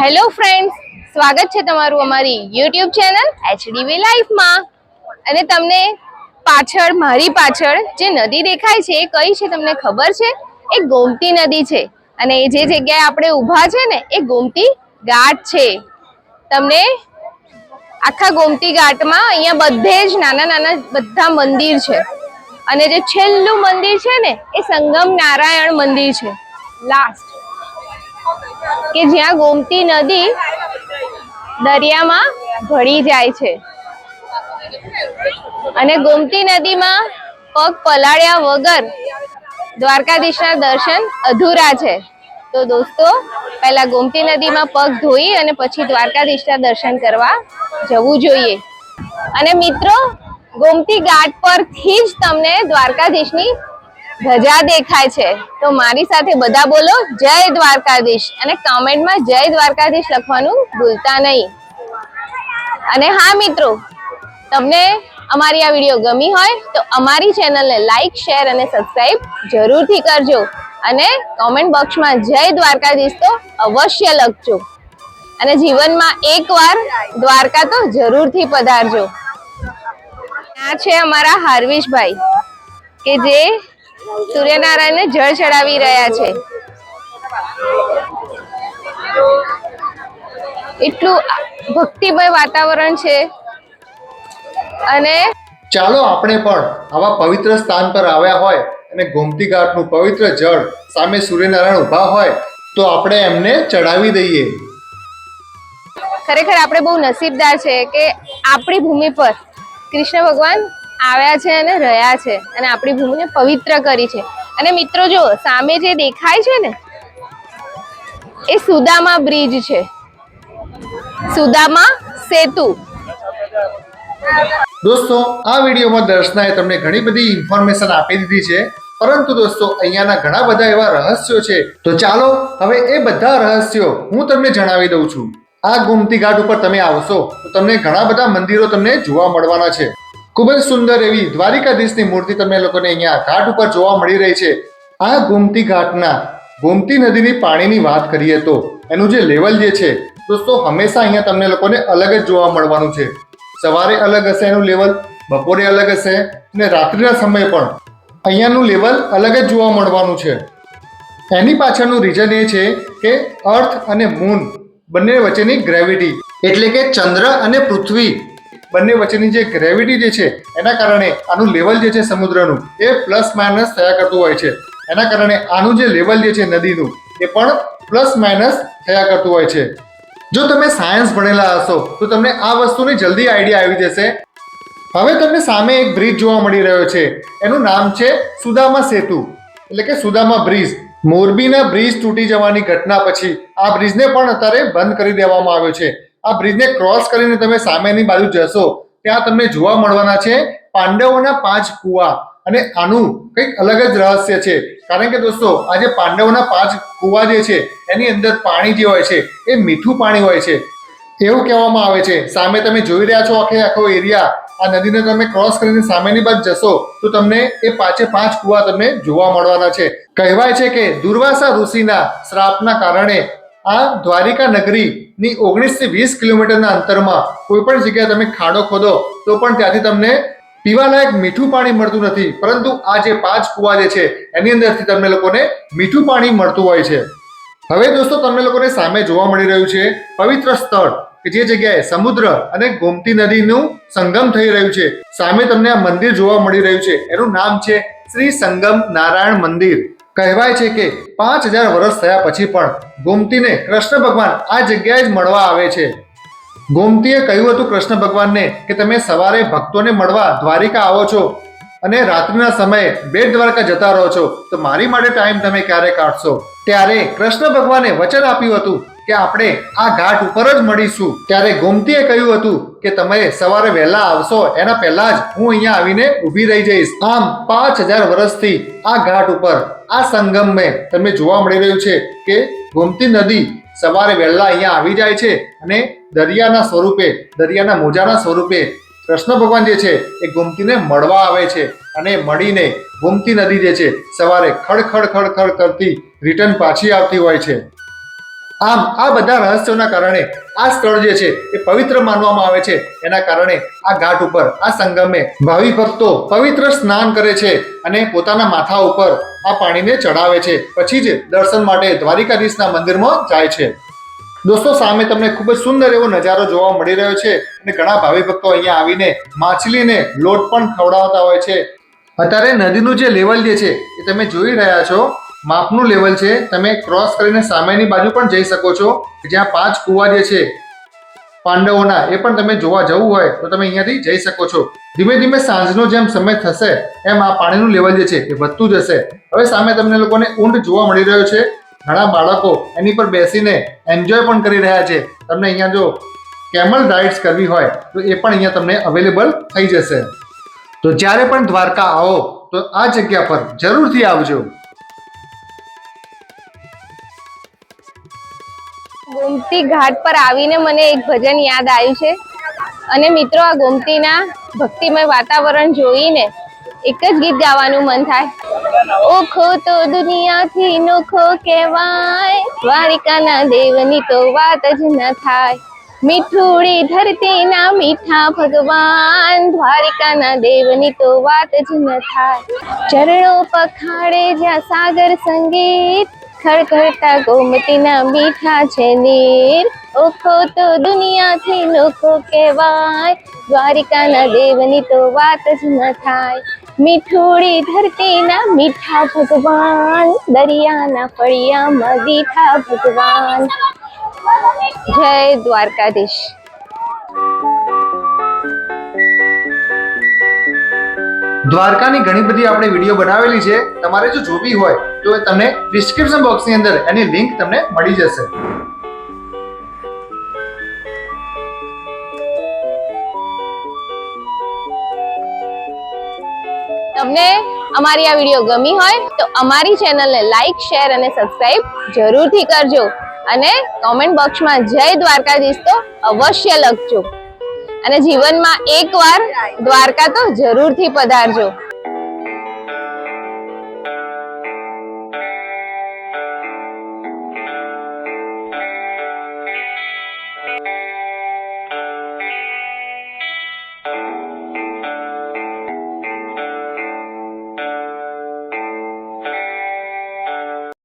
Hello friends, સ્વાગત છે તમારું અમારી યુટ્યુબ ચેનલ એચડીવી લાઈફમાં. અને તમને પાછળ, મારી પાછળ જે નદી દેખાય છે, એ કઈ છે તમને ખબર છે? એ ગોમતી નદી છે. અને એ જે જગ્યાએ આપણે ઊભા છે ને, એ ગોમતી ઘાટ છે. તમને આખા ગોમતી ઘાટમાં અહીંયા બધે જ નાના નાના બધા મંદિર છે. અને જે છેલ્લું મંદિર છે ને, એ સંગમ નારાયણ મંદિર છે. લાસ્ટ કે જ્યાં ગોમતી નદી દરિયામાં ભળી જાય છે. અને ગોમતી નદીમાં પગ પલાળ્યા વગર દ્વારકાધીશના દર્શન અધૂરા છે. તો દોસ્તો, પહેલા ગોમતી નદીમાં પગ ધોઈ અને પછી દ્વારકાધીશના દર્શન કરવા જવું જોઈએ. અને મિત્રો, ગોમતી ઘાટ પરથી જ તમને દ્વારકાધીશની ધજા દેખાય છે. તો મારી સાથે બધા બોલો, જય દ્વારકાધીશ. અને કમેન્ટમાં જય દ્વારકાધીશ લખવાનું ભૂલતા નહીં. અને હા, મિત્રો, તમને અમારી આ વીડિયો ગમી હોય, તો અમારી ચેનલને લાઈક, શેર અને સબસ્ક્રાઈબ જરૂરથી કરજો. અને કોમેન્ટ બોક્સમાં જય દ્વારકાધીશ તો અવશ્ય લખજો. અને જીવનમાં એકવાર દ્વારકા તો જરૂરથી પધારજો. આ છે અમારા હાર્વિશભાઈ, કે જે સૂર્યનારાયણને જળ ચડાવી રહ્યા છે. એટલું ભક્તિમય વાતાવરણ છે. અને ચાલો આપણે પણ આવા પવિત્ર સ્થાન પર આવ્યા હોય અને ગોમતી ઘાટનું પવિત્ર જળ સામે સૂર્યનારાયણ ઊભા હોય તો આપણે એમને ચડાવી દઈએ. ખરેખર આપણે બહુ નસીબદાર છે કે આપણી ભૂમિ પર કૃષ્ણ ભગવાન આવ્યા છે અને રહ્યા છે. અને આપણી ભૂમિને પવિત્ર કરી છે. અને મિત્રો, જો સામે જે દેખાય છે ને, એ સુદામા બ્રિજ છે. સુદામા સેતુ. દોસ્તો, આ વિડીયોમાં દર્શનાએ તમને ઘણી બધી ઇન્ફોર્મેશન આપી દીધી છે. પરંતુ દોસ્તો, અહીંયાના ઘણા બધા એવા રહસ્યો છે. તો ચાલો, હવે એ બધા રહસ્યો હું તમને જણાવી દઉં છું. આ ગોમતી ઘાટ ઉપર તમે આવશો, તો તમને ઘણા બધા મંદિરો તમને જોવા મળવાના છે. ખૂબ જ સુંદર એવી દ્વારિકાધીશની મૂર્તિ તમને લોકોને અહીંયા ઘાટ ઉપર જોવા મળી રહી છે. આ ગોમતી ઘાટના, ગોમતી નદીની પાણીની વાત કરીએ તો, એનું જે લેવલ જે છે, દોસ્તો હંમેશા અહીંયા તમને લોકોને અલગ જ જોવા મળવાનું છે. સવારે અલગ હશે એનું લેવલ, બપોરે અલગ હશે અને રાત્રિના સમયે પણ અહીંયાનું લેવલ અલગ જ જોવા મળવાનું છે. એની પાછળનું રીઝન એ છે કે અર્થ અને મૂન બંને વચ્ચેની ગ્રેવિટી એટલે કે ચંદ્ર અને પૃથ્વી બંને વચ્ચેની જે ગ્રેવિટી જે છે, એના કારણે આનું લેવલ જે છે સમુદ્રનું, એ પ્લસ માઇનસ થયા કરતું હોય છે. એના કારણે આનું જે લેવલ જે છે નદીનું, એ પણ પ્લસ માઇનસ થયા કરતું હોય છે. જો તમે સાયન્સ ભણેલા હશો, તો તમને આ વસ્તુની જલ્દી આઈડિયા આવી જશે. હવે તમને સામે એક બ્રિજ જોવા મળી રહ્યો છે. એનું નામ છે સુદામા સેતુ, એટલે કે સુદામા બ્રિજ મોરબીના બ્રિજ તૂટી જવાની ઘટના પછી આ બ્રિજને પણ અત્યારે બંધ કરી દેવામાં આવ્યો છે. આ બ્રિજને ક્રોસ કરીને તમે સામેની બાજુ જશો, ત્યાં તમને જોવા મળવાના છે પાંડવોના પાંચ કુવા. અને આનું કંઈક અલગ જ રહસ્ય છે. કારણ કે દોસ્તો, આ જે પાંડવોના પાંચ કુવા જે છે, એની અંદર પાણી જે હોય છે, એ મીઠું પાણી હોય છે. એવું કહેવામાં આવે છે. સામે તમે જોઈ રહ્યા છો આખે આખો એરિયા. આ નદીને તમે ક્રોસ કરીને સામેની બાજુ જશો, તો તમને એ પાંચે પાંચ કુવા તમને જોવા મળવાના છે. કહેવાય છે કે દુર્વાસા ઋષિના શ્રાપના કારણે આ દ્વારિકા નગરીની ઓગણીસથી વીસ કિલોમીટરના અંતરમાં કોઈ પણ જગ્યાએ તમે ખાડો ખોદો, તો પણ ત્યાંથી તમને પીવાલાયક મીઠું પાણી મળતું નથી. પરંતુ આ જે પાંચ કુવા જે છે, એની અંદરથી તમને લોકોને મીઠું પાણી મળતું હોય છે. હવે દોસ્તો, તમને લોકોને સામે જોવા મળી રહ્યું છે પવિત્ર સ્થળ, કે જે જગ્યાએ સમુદ્ર અને ગોમતી નદીનું સંગમ થઈ રહ્યું છે. સામે તમને આ મંદિર જોવા મળી રહ્યું છે. એનું નામ છે શ્રી સંગમ નારાયણ મંદિર. કહેવાય છે કે પાંચ હજાર વર્ષ થયા પછી પણ ગોમતીને કૃષ્ણ ભગવાન આ જગ્યાએ જ મળવા આવે છે. ગોમતીએ કહ્યું હતું કૃષ્ણ ભગવાનને કે તમે સવારે ભક્તોને મળવા દ્વારિકા આવો છો અને રાત્રિના સમયે બેટ દ્વારકા જતા રહો છો, તો મારી માટે ટાઈમ તમે ક્યારે કાઢશો? ત્યારે કૃષ્ણ ભગવાને વચન આપ્યું હતું કે આપણે આ ઘાટ ઉપર જ મળીશું. ત્યારે ગોમતીએ કહ્યું હતું કે તમે સવારે વહેલા આવશો, એના પહેલા જ હું અહીંયા આવીને ઊભી રહી જઈશ. આમ પાંચ હજાર વર્ષથી આ ઘાટ ઉપર આ સંગમ મેં તમને જોવા મળી રહ્યું છે કે ગોમતી નદી સવારે વહેલા અહીંયા આવી જાય છે અને દરિયાના સ્વરૂપે, દરિયાના મોજાના સ્વરૂપે કૃષ્ણ ભગવાન જે છે એ ગોમતીને મળવા આવે છે અને મળીને ગોમતી નદી જે છે સવારે ખડ ખડ ખડ ખડ કરતી રિટર્ન પાછી આવતી હોય છે. આમ આ બધા રહસ્યોના કારણે આ સ્થળ જે છે એ પવિત્ર માનવામાં આવે છે. એના કારણે આ ઘાટ ઉપર, આ સંગમે ભાવિ ભક્તો પવિત્ર સ્નાન કરે છે અને પોતાના માથા ઉપર આ પાણીને ચડાવે છે. પછી જ દર્શન માટે દ્વારિકાધીશના મંદિરમાં જાય છે. દોસ્તો, સામે તમને ખૂબ જ સુંદર એવો નજારો જોવા મળી રહ્યો છે અને ઘણા ભાવિ ભક્તો અહીંયા આવીને માછલીને લોટ પણ ખવડાવતા હોય છે. અત્યારે નદીનું જે લેવલ જે છે એ તમે જોઈ રહ્યા છો માપનું લેવલ છે. તમે ક્રોસ કરીને સામેની બાજુ પણ જઈ શકો છો. જ્યાં પાંચ કુવા જે છે, પાંડવોના, એ પણ તમે જોવા જવું હોય તો તમે અહીંયાથી જઈ શકો છો. ધીમે ધીમે સાંજનો જેમ સમય થશે, એમ આ પાણીનું લેવલ જે છે, એ વધતું જશે. હવે સામે તમને લોકોને ઊંટ જોવા મળી રહ્યો છે. ઘણા બાળકો એની પર બેસીને એન્જોય પણ કરી રહ્યા છે. તમને અહીંયા જો કેમલ રાઇડ્સ કરવી હોય, તો એ પણ અહીંયા તમને અવેલેબલ થઈ જશે. તો જ્યારે પણ દ્વારકા આવો, તો આ જગ્યા પર જરૂરથી આવજો. ગોમતી ઘાટ પર આવીને મને એક ભજન યાદ આવ્યું છે. અને મિત્રો, આ ગોમતીના ભક્તિમય વાતાવરણ જોઈને એક જ ગીત ગાવાનું મન થાય. ઓખો તો દુનિયાથી નોખો કહેવાય, દ્વારિકાના દેવની તો વાત જ ન થાય. મીઠુડી ધરતીના મીઠા ભગવાન, દ્વારિકાના દેવની તો વાત જ ન થાય. ચરણો પખાડે જ્યાં સાગર સંગીત ખળખળતા ગોમતીના મીઠા છે નીર. ઓખો તો દુનિયાથી લોકો કહેવાય, દ્વારિકાના દેવની તો વાત જ ન થાય. મીઠુડી ધરતીના મીઠા ભગવાન, દરિયાના ફળિયામાં દીઠા ભગવાન. જય દ્વારકાધીશ. દ્વારકાની ઘણી બધી આપણે વીડિયો બનાવેલી છે. તમારે જો જોવી હોય તો તમને ડિસ્ક્રિપ્શન બોક્સની અંદર એની લિંક તમને મળી જશે. તમને અમારી આ વીડિયો ગમી હોય તો અમારી ચેનલને લાઈક શેર અને સબસ્ક્રાઇબ જરૂરથી કરજો અને કોમેન્ટ બોક્સમાં જય દ્વારકાધીશ તો અવશ્ય લખજો. અને જીવનમાં એકવાર દ્વારકા તો જરૂરથી પધારજો.